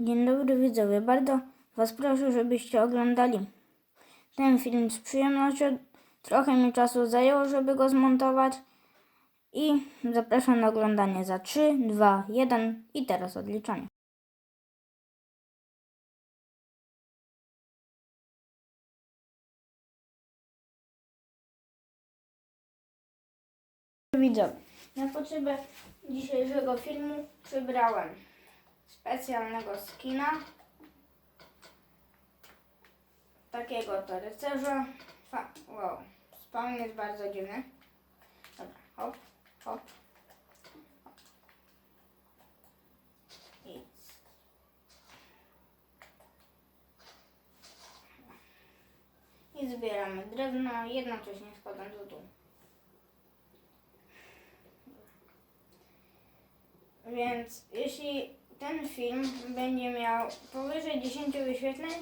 Dzień dobry widzowie, bardzo Was proszę, żebyście oglądali ten film z przyjemnością. Trochę mi czasu zajęło, żeby go zmontować i zapraszam na oglądanie za 3, 2, 1 i teraz odliczanie. Widzowie, na potrzebę dzisiejszego filmu przybrałem specjalnego skina. Takiego to rycerza. Fa- wow, spawn jest bardzo dziwny. Dobra, hop, hop. I zbieramy drewno, jednocześnie składam do dół. Więc jeśli ten film będzie miał powyżej 10 wyświetleń,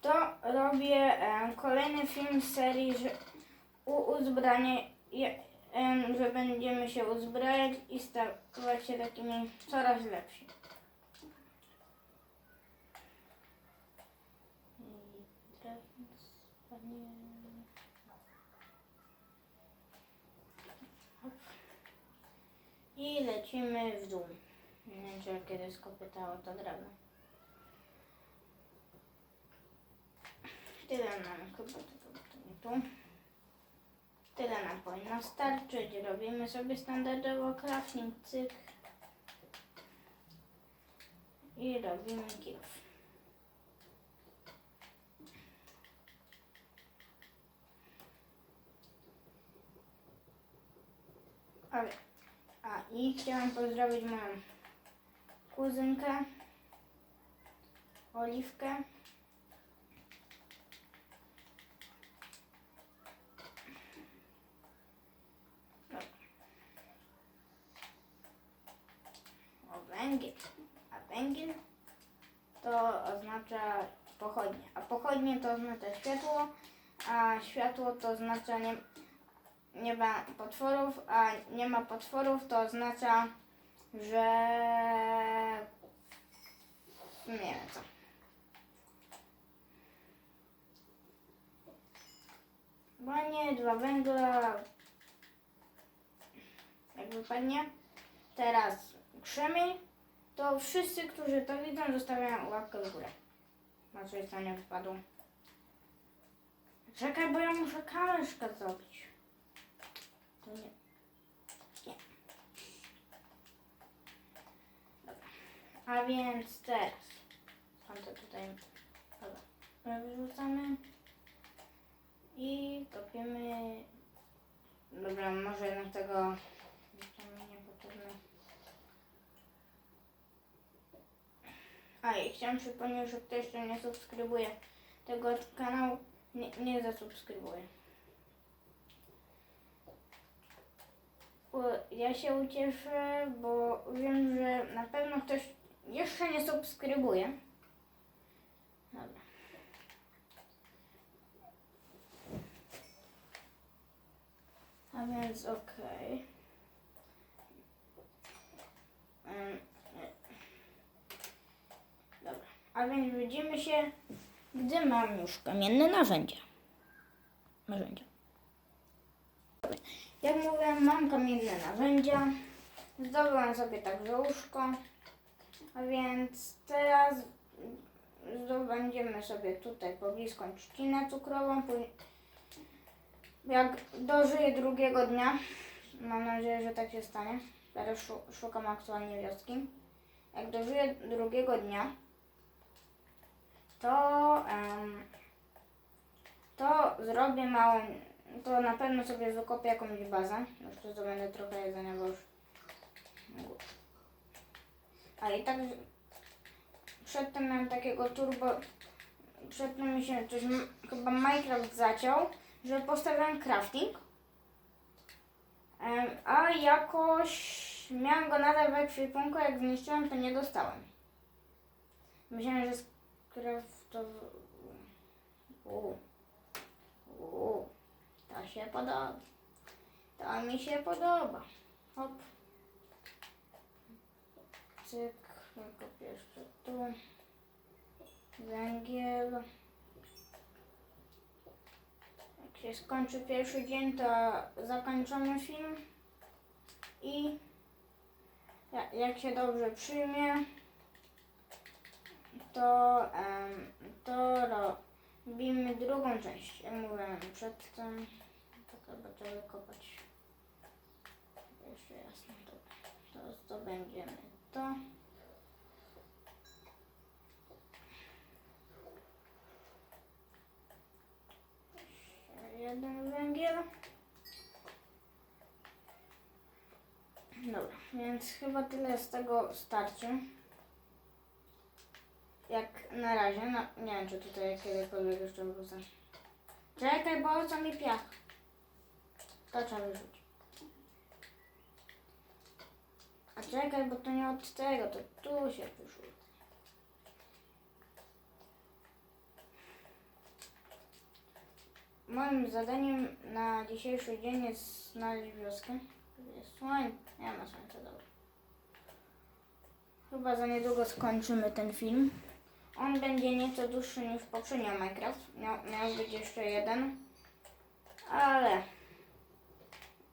to robię e, kolejny film z serii, że uzbranie, że będziemy się uzbrajać i stawać się takimi coraz lepsi. I drewno spadnie. Hop. I lecimy w dół. Nie wiem, czy kiedyś kopytało to drewno. Tyle nam chyba tu. Tyle nam powinno starczyć. Robimy sobie standardowo crafting, cyk. I robimy kilf. Ale, a i chciałam pozdrowić moją kuzynkę, Oliwkę. O węgiel. A węgiel to oznacza pochodnie. A pochodnie to oznacza światło, a światło to oznacza nie, nie ma potworów, a nie ma potworów to oznacza, że nie wiem co. Bo nie, dwa węgla. Jak wypadnie. Teraz krzemień. To wszyscy, którzy to widzą, zostawiają łapkę w górę. Na coś co nie wypadło. Czekaj, bo ja muszę kamerszkę zrobić. To nie. Nie. Dobra. Więc teraz. Skąd to tutaj? Dobra. Wyrzucamy. I kopiemy. Dobra, może jednak tego. A i chciałam przypomnieć, że ktoś, kto nie subskrybuje tego kanału, nie, nie zasubskrybuje. Ja się ucieszę, bo wiem, że na pewno ktoś jeszcze nie subskrybuje. Dobra. A więc okej. Em, nie. Dobra. A więc widzimy się, gdy mam już kamienne narzędzia. Narzędzia. Jak mówiłem, mam kamienne narzędzia. Zdobyłam sobie także łóżko. Więc teraz zdobędziemy sobie tutaj poblisko trzcinę cukrową. Jak dożyję drugiego dnia, mam nadzieję, że tak się stanie. Teraz szu- szukam aktualnie wioski. Jak dożyję drugiego dnia, to, em, to zrobię małą, to na pewno sobie wykopię jakąś bazę. Już tu zdobędę trochę jedzenia, bo już a i tak przedtem miałem takiego turbo, przedtem mi się coś, chyba Minecraft zaciął, że postawiłem crafting, a jakoś miałem go nadal w ekwipunku, jak zniszczyłem, to nie dostałem. Myślałem, że skraftowy... Uuu. Uuu. To się podoba. To mi się podoba. Hop. Cyk. Tylko jeszcze tu. węgiel. Jak się skończy pierwszy dzień, to zakończymy film. I ja- jak się dobrze przyjmie, to, to robimy drugą część. Jak mówiłem przedtem, tak chyba trzeba kopać. Jeszcze jasno, dobra. To zdobędziemy to. Jeden węgiel. Dobra, więc chyba tyle z tego starczy. Jak na razie, no nie wiem czy tutaj kiedykolwiek jeszcze wrócę. Czekaj, bo co mi piach. To trzeba wyrzucić. A czekaj, bo to nie od tego, to tu się wyrzuca. Moim zadaniem na dzisiejszy dzień jest znaleźć wioskę. Jest słoń, nie ma słońca, dobra. Chyba za niedługo skończymy ten film. On będzie nieco dłuższy niż poprzednio Minecraft. Miał, miał być jeszcze jeden, ale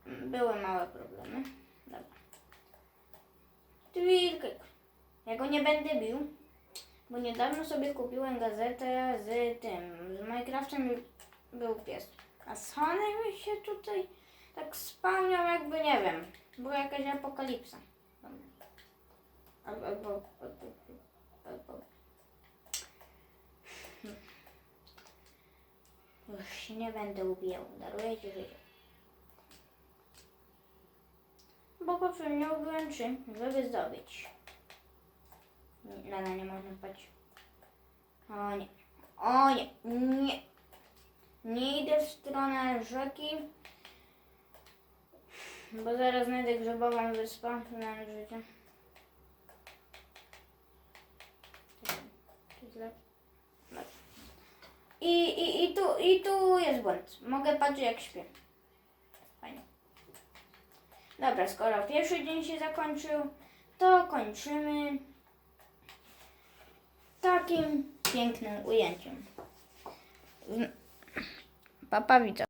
były małe problemy. Twilkę. Ja go nie będę bił, bo niedawno sobie kupiłem gazetę z tym, z Minecraftem był pies. A Sony mi się tutaj tak spełniał jakby, nie wiem, była jakaś apokalipsa. Albo, albo, albo, albo. Już się nie będę ubijał, daruję ci życie. Bo poprzednio ubiłem trzy, żeby zdobyć. Lana nie można spać. O nie. O nie. Nie. Nie idę w stronę rzeki. Bo zaraz znajdę grzybową wyspę na życie. I, i, i, tu, I tu jest błąd. Mogę patrzeć jak śpię. Fajnie. Dobra, skoro pierwszy dzień się zakończył, to kończymy takim pięknym ujęciem. Papa widzę.